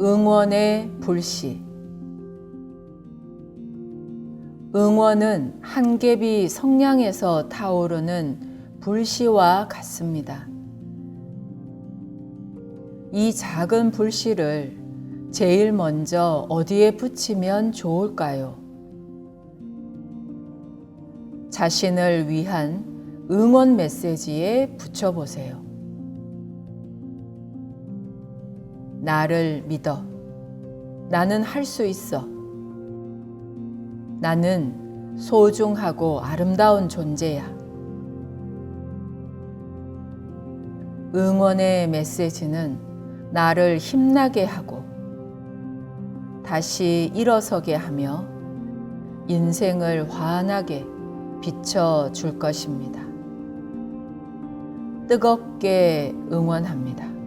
응원의 불씨 응원은 한 갭이 성냥에서 타오르는 불씨와 같습니다. 이 작은 불씨를 제일 먼저 어디에 붙이면 좋을까요? 자신을 위한 응원 메시지에 붙여보세요. 나를 믿어. 나는 할 수 있어. 나는 소중하고 아름다운 존재야. 응원의 메시지는 나를 힘나게 하고 다시 일어서게 하며 인생을 환하게 비춰 줄 것입니다. 뜨겁게 응원합니다.